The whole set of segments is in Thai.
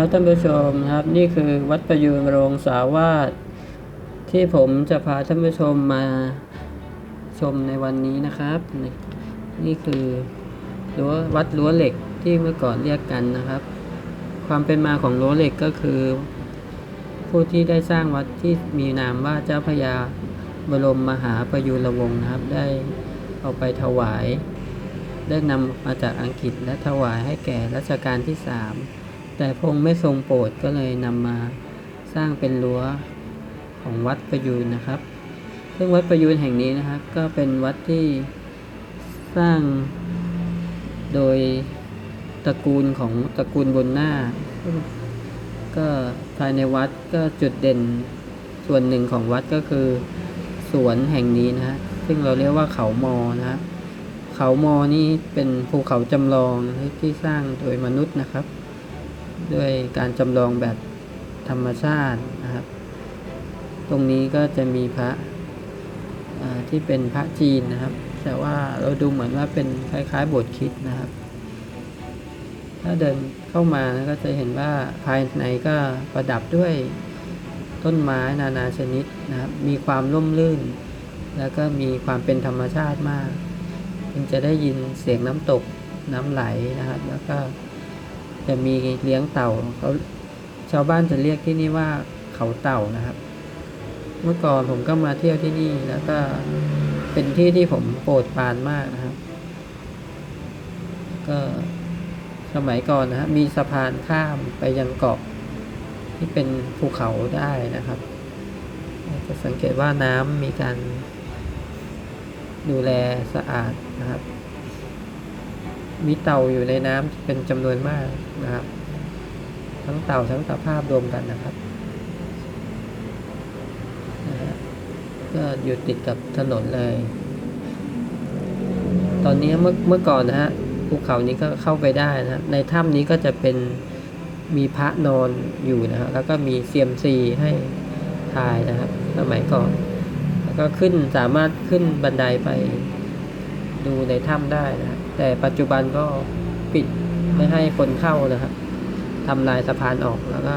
ครับท่านผู้ชมครับ นี่คือวัดประยูรโรงสาวาสที่ผมจะพาท่านผู้ชมมาชมในวันนี้นะครับนี่นี่คือรั้ววัดรั้วเหล็กที่เมื่อก่อนเรียกกันนะครับ ความเป็นมาของรั้วเหล็กก็คือ ผู้ที่ได้สร้างวัดที่มีนามว่าเจ้าพระยาบรมมหาประยูรวงศ์นะครับ ได้เอาไปถวาย ได้นำมาจากอังกฤษและถวายให้แก่รัชกาลที่สาม แต่พงไม่ทรงโปรดก็เลยนำมาสร้างเป็นรั้วของวัดประยูนนะครับ ซึ่งวัดประยูนแห่งนี้นะครับ ก็เป็นวัดที่สร้างโดยตระกูลของตระกูลบนหน้า ก็ภายในวัดก็จุดเด่นส่วนหนึ่งของวัดก็คือสวนแห่งนี้นะฮะซึ่งเราเรียกว่าเขามอนะครับเขามอนี่เป็นภูเขาจำลองที่สร้างโดยมนุษย์นะครับ ด้วยการจำลองแบบธรรมชาตินะครับ ตรงนี้ก็จะมีพระที่เป็นพระจีนนะครับ แต่ว่าเราดูเหมือนว่าเป็นคล้ายๆบสถ์คริดนะครับ ถ้าเดินเข้ามานะก็จะเห็นว่าภายในก็ประดับด้วยต้นไม้นานาชนิดนะครับ มีความร่มรื่น แล้วก็มีความเป็นธรรมชาติมากคุณจะได้ยินเสียงน้ำตกน้ำไหลนะครับ แล้วก็ จะมีเลี้ยงเต่าเขาชาวบ้านจะเรียกที่นี่ว่าเขาเต่านะครับ เมื่อก่อนผมก็มาเที่ยวที่นี่แล้วก็เป็นที่ที่ผมโปรดปรานมากนะครับ ก็สมัยก่อนนะฮะมีสะพานข้ามไปยังเกาะที่เป็นภูเขาได้นะครับจะสังเกตว่าน้ำมีการดูแลสะอาดนะครับ มีเต่าอยู่ในน้ำเป็นจำนวนมากนะครับ ทั้งเต่าทั้งตะภาพรวมกันนะครับนะฮะก็อยู่ติดกับถนนเลย ตอนนี้เมื่อเมื่อก่อนนะฮะภูเขานี้ก็เข้าไปได้นะในถ้ำนี้ก็จะเป็นมีพระนอนอยู่นะฮะแล้วก็มีเซียมซีให้ทายนะครับสมัยก่อน แล้วก็ขึ้นสามารถขึ้นบันไดไปดูในถ้ำได้นะฮะ แต่ปัจจุบันก็ปิดไม่ให้คนเข้านะครับทำลายสะพานออกแล้วก็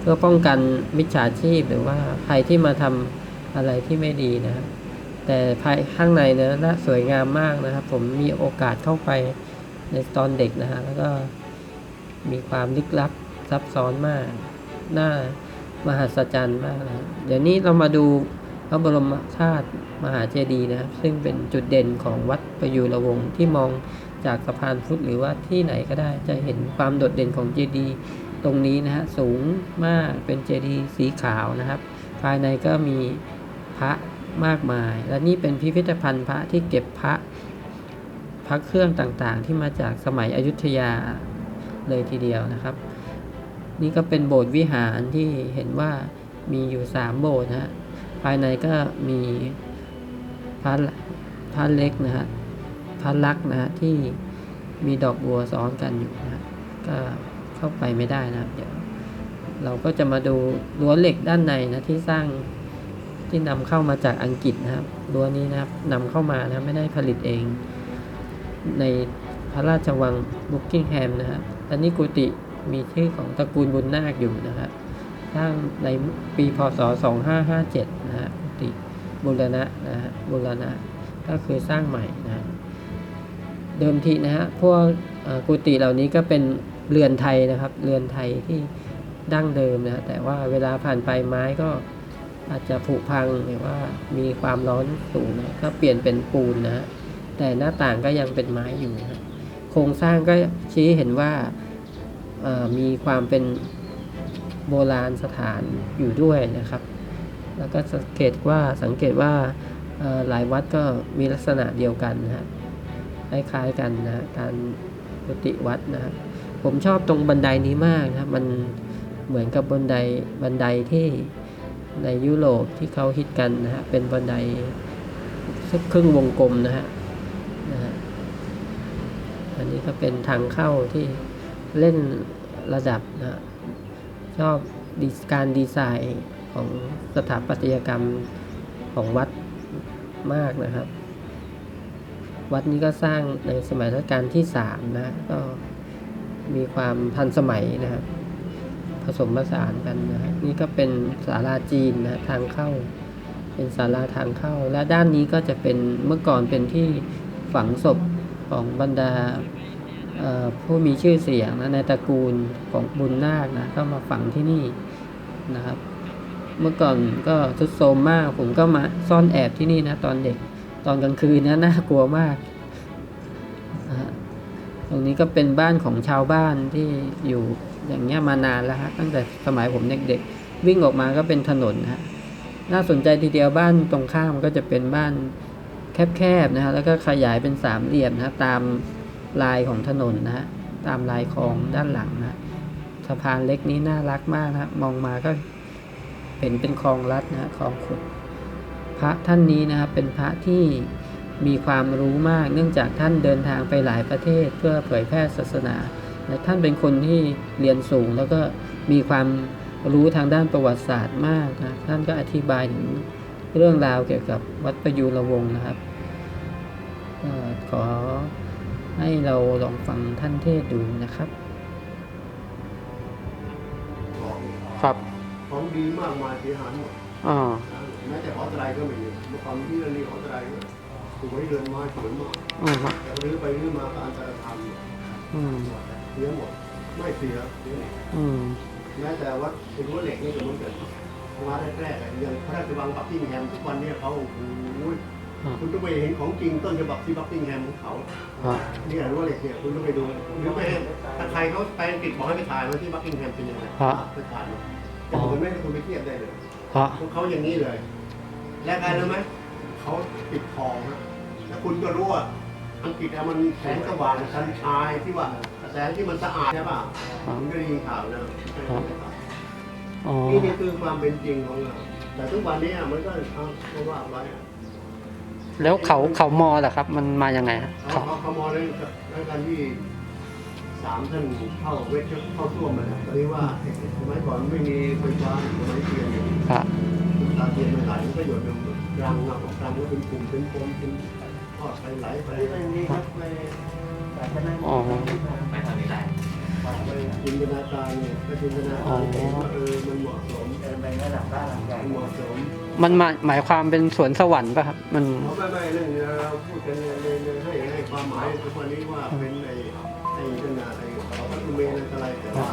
เพื่อป้องกันมิจฉาชีพหรือว่าใครที่มาทำอะไรที่ไม่ดีนะครับแต่ภายข้างในเนะน่าสวยงามมากนะครับ ผมมีโอกาสเข้าไปในตอนเด็กนะฮะแล้วก็มีความลึกลับซับซ้อนมาก น่ามหัศจรรย์มากนะเดี๋ยวนี้เรามาดู พระบรมธาตุมหาเจดีย์นะครับ ซึ่งเป็นจุดเด่นของวัดประยูรวงศ์ที่มองจากสะพานพุทธหรือว่าที่ไหนก็ได้จะเห็นความโดดเด่นของเจดีย์ตรงนี้นะฮะสูงมากเป็นเจดีย์สีขาวนะครับ ภายในก็มีพระมากมาย และนี่เป็นพิพิธภัณฑ์พระที่เก็บพระพระเครื่องต่างๆ ที่มาจากสมัยอยุธยาเลยทีเดียวนะครับ นี่ก็เป็นโบสถ์วิหารที่เห็นว่ามีอยู่สามโบสถ์นะฮะ ภายในก็มีพระพระเล็กนะฮะพระลักษ์นะฮะที่มีดอกบัวซ้อนกันอยู่นะฮะก็เข้าไปไม่ได้นะครับเดี๋ยวเราก็จะมาดูรั้วเหล็กด้านในนะที่สร้างที่นำเข้ามาจากอังกฤษนะครับรั้วนี้นะครับนำเข้ามานะไม่ได้ผลิตเอง ในพระราชวังบุกกิงแฮมนะครับอันนี้กุฏิมีชื่อของตระกูลบุญนาคอยู่นะครับ สร้างในปีพศ 2557 นะฮะกุฏิบูรณะนะฮะบูรณะก็คือสร้างใหม่นะเดิมทีนะฮะพวกกุฏิเหล่านี้ก็เป็นเรือนไทยนะครับ เรือนไทยที่ดั้งเดิมนะฮะแต่ว่าเวลาผ่านไปไม้ก็อาจจะผุพังหรือว่ามีความร้อนสูงนะก็เปลี่ยนเป็นปูนนะฮะแต่หน้าต่างก็ยังเป็นไม้อยู่นะโครงสร้างก็ชี้เห็นว่ามีความเป็น โบราณสถานอยู่ด้วยนะครับ แล้วก็สังเกตว่าสังเกตว่าหลายวัดก็มีลักษณะเดียวกันนะฮะคล้ายๆกันนะการกุฏิวัดนะครับผมชอบตรงบันไดนี้มากนะมันเหมือนกับบันไดบันไดที่ในยุโรปที่เขาฮิตกันนะฮะเป็นบันไดสักครึ่งวงกลมนะฮะนะฮะอันนี้ก็เป็นทางเข้าที่เล่นระดับนะฮะ ชอบการดีไซน์ของสถาปัตยกรรมของวัดมากนะครับ วัดนี้ก็สร้างในสมัยรัชกาลที่สามนะก็มีความทันสมัยนะครับ ผสมผสานกันนะนี่ก็เป็นศาลาจีนนะทางเข้า เป็นศาลาทางเข้า และด้านนี้ก็จะเป็นเมื่อก่อนเป็นที่ฝังศพของบรรดา ผู้มีชื่อเสียงนะในตระกูลของบุญนาคนะก็มาฝังที่นี่นะครับ เมื่อก่อนก็ทุดโทมมากผมก็มาซ่อนแอบที่นี่นะตอนเด็กตอนกลางคืนนะน่ากลัวมากตรงนี้ก็เป็นบ้านของชาวบ้านที่อยู่อย่างเงี้ยมานานแล้วฮะตั้งแต่สมัยผมเด็กๆวิ่งออกมาก็เป็นถนนนะฮะน่าสนใจทีเดียวบ้านตรงข้ามก็จะเป็นบ้านแคบๆนะฮะแล้วก็ขยายเป็นสามเหลี่ยมนะตาม ลายของถนนนะฮะตามลายคลองด้านหลังนะสะพานเล็กนี้น่ารักมากนะมองมาก็เห็นเป็นคลองลัดนะคลองขุด พระท่านนี้นะครับเป็นพระที่มีความรู้มาก เนื่องจากท่านเดินทางไปหลายประเทศเพื่อเผยแพร่ศาสนาและท่านเป็นคนที่เรียนสูงแล้วก็มีความรู้ทางด้านประวัติศาสตร์มากนะท่านก็อธิบายถึงเรื่องราวเกี่ยวกับวัดประยูรวงศ์นะครับขอ ให้เราลองฟังท่านเทศน์ดูนะครับของครับ ของดีมากมายเสียหายหมดอ๋อนะแม้แต่หอไตรก็ไม่มีเมื่อก่อนที่เรามีหอไตรก็สวยเดินไม้สวยมากอืมครับแต่รื้อไปรื้อมาก็อันตรธรรมอืมเสียหมด ไม่เสียเสียหมดอืมแม้แต่วัดเป็นรั้วเหล็กนี่ก็เหมือนกันมาแรกๆอะอย่างพระราชวังบักกิงแฮมทุกวันเนี่ยเขาโอ้โห ครับคุณต้องไปเห็นของจริงต้นฉบับที่บักกิงแฮมของเขาครับเนี่ยรั้วเหล็กเนี่ยคุณต้องไปดูหรือไปถ้าใครเขาไปอังกฤษบอกให้ไปถ่ายมาที่บักกิงแฮมเป็นยังไงครับไปถ่ายมาแต่ผมไม่ให้คุณไปเทียบได้เลยเพราะพวกเขาอย่างนี้เลย และการรู้ไหมเขาปิดทองนะแล้วคุณก็รู้ว่าอังกฤษอะมันแสงสว่างชันชายที่ว่าแสงที่มันสะอาดใช่ป่ะคุณก็ได้ยินข่าวนะอ๋อนี่นี่คือความเป็นจริงของเราแต่ทุกวันนี้มันก็เอาก็ว่าไว้อะ แล้วเขาเขามอเหรอครับ มันมายังไงฮะเขาเขาเขาเขามองในในการที่สามท่านเข้าเวทเข้าท่วมมันนะตอนนี้ว่าสมัยก่อนไม่มีไฟฟ้าสมัยเทียนเนี่ยครับตาเทียนมันไหลมันก็หยดลงรังมาของรังก็เป็นกลุ่มเป็นโฟมเป็นทอดไปไหลไปไม่มีครับไม่อ๋อไม่ทำนี้ได้ไปจินตนาการเนี่ยไปจินตนาการเห็นว่าเออมันเหมาะสมเดินไประดับบ้านหลังใหญ่มันเหมาะสม มันหมายหมายความเป็นสวนสวรรค์ป่ะครับมันเพราไม่ไม่เรื่องนี้เราพูดกันในในให้ให้ความหมายทุกวันนี้ว่าเป็นไอ้ไอ้ขนาดไอ้เขาพัฒเมนอะไรแต่ว่า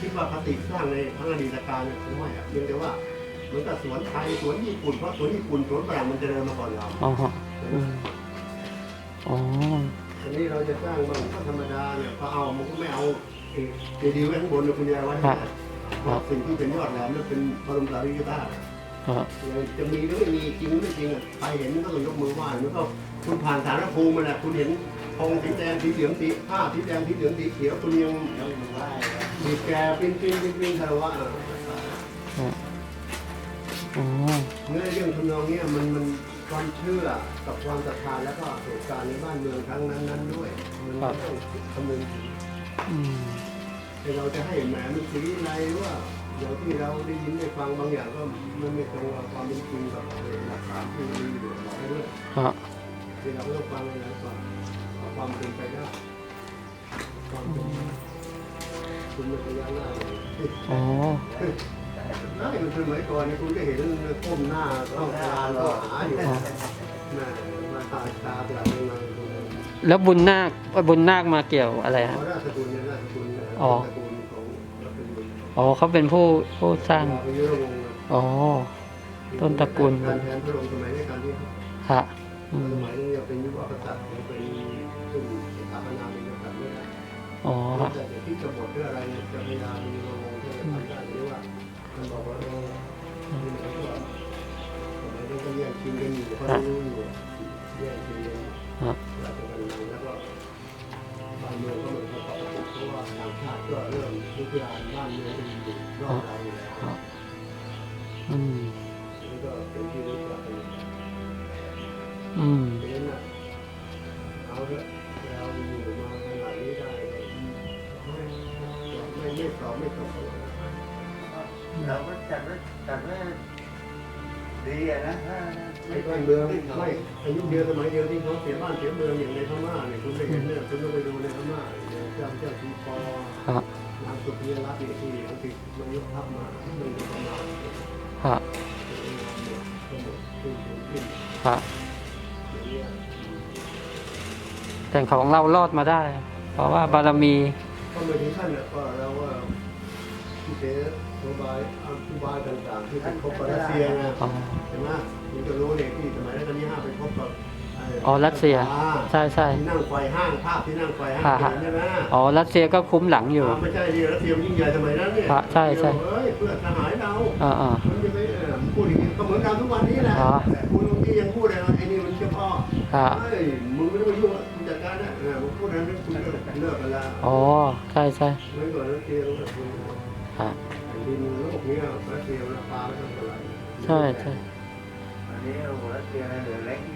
คิดว่าคติสร้างในทั้งอดีตการเนี่ยไม่อะเพียงแต่ว่าเหมือนกับสวนไทยสวนญี่ปุ่นเพราะสวนญี่ปุ่นสวนฝรั่งมันเจะเดินมาก่อนเราอ๋อฮะอืมอ๋อ อันนี้เราจะสร้างมันก็ธรรมดาเนี่ยพอเอามันก็ไม่เอาเจดีย์ไว้ข้างบนเลยคุณยายไว้ให้เพราะสิ่งที่เป็นยอดแหลมนั่นเป็นบรมสารีริกธาตุ จะมีหรือไม่มีจริงหรือไม่จริงอะใครเห็นก็ต้องยกมือไหว้มันก็คุณผ่านสารพระภูมิมาแหละคุณเห็นธงสีแดงสีเหลืองสีผ้าสีแดงสีเหลืองสีเขียวคุณยังยังมือไหว้บีบแกปิ้นปิ้นปิ้นปิ้นคารวะอะอ๋อเนื้อเรื่องทำนองเนี้ยมันมันความเชื่อกับความศรัทธาแล้วก็เหตุการณ์ในบ้านเมืองครั้งนั้นๆด้วยมันก็ต้องคำนึงถึงอืมแต่เราจะให้แหมมันสีอะไรหรือว่า อย่างที่เราได้ยินได้ฟังบางอย่างก็มันไม่ตรงกับความเป็นจริงกับหลักฐานที่มีอยู่บอกให้ด้วยฮะที่เราก็ต้องฟังอะไรก่อนเอาความเป็นไปได้ความเป็นคุณมันพยานหน้าเลยอ๋อได้มันสมัยก่อนเนี่ยคุณก็เห็นก้มหน้าเข้ากลางก็หาอยู่นะมาตาตาแบบนี้มาแล้วบุญนาคบุญนาคมาเกี่ยวอะไรฮะอราชกุลเนี่ยราชกุลเนี่ย อ๋อเขาเป็นผู้ผู้สร้างพระยุรวงศ์อ๋อ ต้นตระกูลการแทนพระองค์สมัยในการที่ฮะอืมสมัยนี้เป็นยุคกษัตริย์เป็นซึ่งสถาปนาเป็นกษัตริย์ไม่ได้อ๋อฮะแต่ที่กำหนดเรื่องอะไรเนี่ยจะพยายามมีโรงที่จะทำได้หรือว่ามันบอกว่าเราที่มันก็สมัยนี้ก็แย่งชิงกันอยู่เพราะรู้ ริ่มลุกลามบ้านเมืองเป็นอยู่รอบเราอยู่แล้วฮะอืมนี่ก็เป็นที่รู้จักกันอืมเพราะฉะนั้นน่ะเอาเถอะเราอยู่มาขนาดนี้ได้ก็ไม่ไม่ไม่สอบไม่ตกเราก็จัดไว้จัดไว้ ดีอะนะถ้าไม่บ้านเมืองไม่อายุเดียวสมัยเดียวที่เขาเสียบ้านเสียเมืองอย่างในพม่าเนี่ยคุณไปเห็นเนี่ยคุณต้องไปดูในพม่าเนี่ยเจ้าเจ้าทีปอฮะนทางสุดที่รัฐเนี่ยที่อังกฤษมันยกทัพมาหนึ่งประมาณฮะขึ้นขึ้นขึ้นฮะอย่างเงี้ยแต่ของเรารอดมาได้ เพราะว่าบารมี ก็ไม่ถึงขั้นน่ะก็เราว่าที่เจ๊โบบายอธิบายต่างๆ ที่ไปพบกับรัสเซียไงอ๋อใช่ไหมคุณจะรู้เนี่ยที่สมัยรัชกาลที่ห้าไปพบกับไอ๋อรัสเซียอ่าใช่ใช่ที่นั่งไฟห้างภาพที่นั่งไฟห้างฮะฮะใช่ไหมอ๋อรัสเซียก็คุ้มหลังอยู่อ่าไม่ใช่ดีรัสเซียมันยิ่งใหญ่สมัยนั้นเนี่ยฮะใช่ใช่เฮ้ยเพื่อทหารเรา อ่าอ่า มันจะไปเออพูดอย่างนี้ก็เหมือนกันทุกวันนี้แหละอ๋อคุณบางทียังพูดเลยว่าไอ้นี่มันเฉพาะฮะเฮ้ยมึงไม่ต้องมายุ่งคุณจัดการนะเออมึงพูดนั้นคุณก็เลิกกันละอ๋อใช่ใช่เมื่อก่อนรัสเซียมันแเซียมันปลาไม่เท่าไหร่ใช่ใช่ อันนี้โอ้โหรัสเซียอะไรเหลือเล็กนิดเดียว